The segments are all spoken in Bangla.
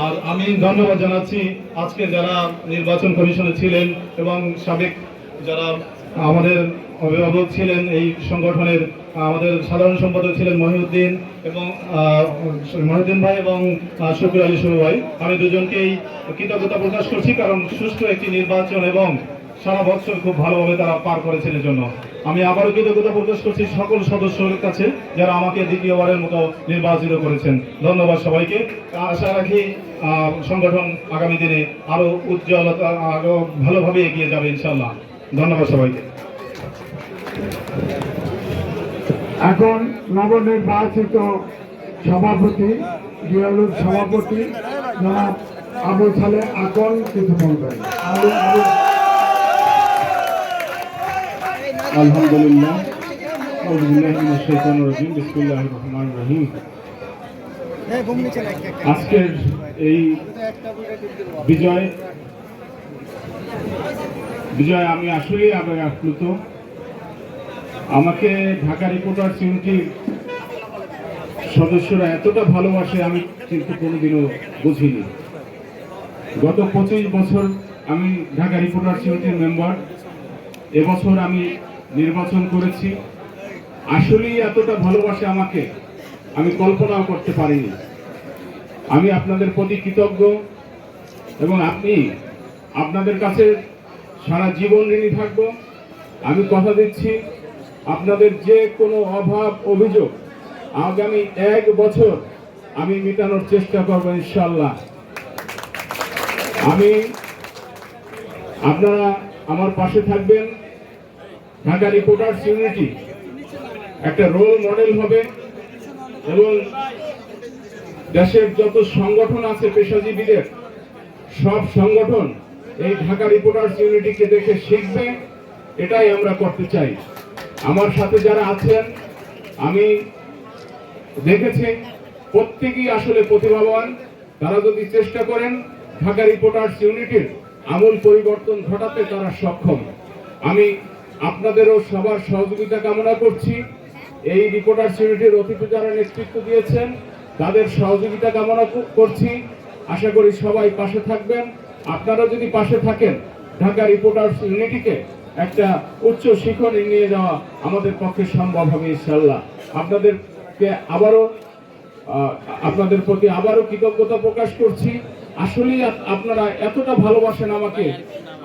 আর আমি ধন্যবাদ জানাচ্ছি আজকে যারা নির্বাচন কমিশনে ছিলেন এবং সাবেক যারা আমাদের অভিভাবক ছিলেন এই সংগঠনের আমাদের সাধারণ সম্পাদক ছিলেন মহিউদ্দিন এবং মহিউদ্দিন ভাই এবং শফির আলী শুরু ভাই। আমি দুজনকেই কৃতজ্ঞতা প্রকাশ করছি কারণ সুষ্ঠু একটি নির্বাচন এবং সারা বছর খুব ভালোভাবে তারা পার করেছেন জন্য। আমি আবারও কৃতজ্ঞতা প্রকাশ করছি সকল সদস্যের কাছে যারা আমাকে দ্বিতীয়বারের মতো নির্বাচিত করেছেন। ধন্যবাদ সবাইকে। আশা রাখি সংগঠন আগামী দিনে আরও উজ্জ্বলতা, আরও ভালোভাবে এগিয়ে যাবে ইনশাল্লাহ ধন্যবাদ সবাইকে। এখন নবনির্বাচিত সভাপতি সভাপতি আবু সালে আকন কিছু বলবেন। আলহামদুলিল্লাহ। আজকের এই বিজয় বিজয় আমি আসলেই আবার আপ্লুত। আমাকে ঢাকা রিপোর্টার ইউনিটির সদস্যরা এতটা ভালোবাসে, আমি কিন্তু কোনোদিনও বুঝিনি। গত পঁচিশ বছর আমি ঢাকা রিপোর্টার ইউনিটির মেম্বার। এবছর আমি নির্বাচন করেছি। আসলেই এতটা ভালোবাসে আমাকে, আমি কল্পনাও করতে পারিনি। আমি আপনাদের প্রতি কৃতজ্ঞ এবং আপনি আপনাদের কাছে সারা জীবন ঋণী থাকব। আমি কথা দিচ্ছি, আপনাদের যে কোনো অভাব, অভিযোগ, আগামী এক বছর আমি মেটানোর চেষ্টা করব ইনশাল্লাহ আমি, আপনারা আমার পাশে থাকবেন। ঢাকা রিপোর্টার্স ইউনিটি একটা রোল মডেল হবে এবং দেশের যত সংগঠন আছে পেশাজীবীদের, সব সংগঠন এই ঢাকা রিপোর্টার্স ইউনিটিকে দেখে শিখবে, এটাই আমরা করতে চাই। আমার সাথে যারা আছেন, আমি দেখেছি প্রত্যেকেই আসলে প্রতিভাবান। তারা যদি চেষ্টা করেন ঢাকা রিপোর্টার্স ইউনিটির আমূল পরিবর্তন ঘটাতে, তারা সক্ষম। আমি আপনাদেরও সবার সহযোগিতা কামনা করছি। এই রিপোর্টার ইউনিটির অতিথি যারা নেতৃত্ব দিয়েছেন, তাদের সহযোগিতা কামনা কর- করছি। আশা করি সবাই পাশে থাকবেন। আপনারা যদি পাশে থাকেন, ঢাকা রিপোর্টার্স ইউনিটিকে একটা উচ্চ শিখরে নিয়ে যাওয়া আমাদের পক্ষে সম্ভব হবে ইনশাল্লাহ আপনাদেরকে আবারও আপনাদের প্রতি আবারও কৃতজ্ঞতা প্রকাশ করছি। আসলেই আপনারা এতটা ভালোবাসেন আমাকে,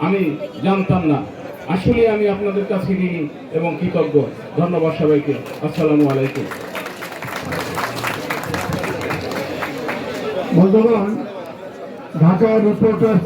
আমি জানতাম না। আসলে আমি আপনাদের কাছে ঋণী এবং কৃতজ্ঞ। ধন্যবাদ সবাইকে। আসসালামু আলাইকুম। বন্ধুগণ ঢাকা রিপোর্টার্স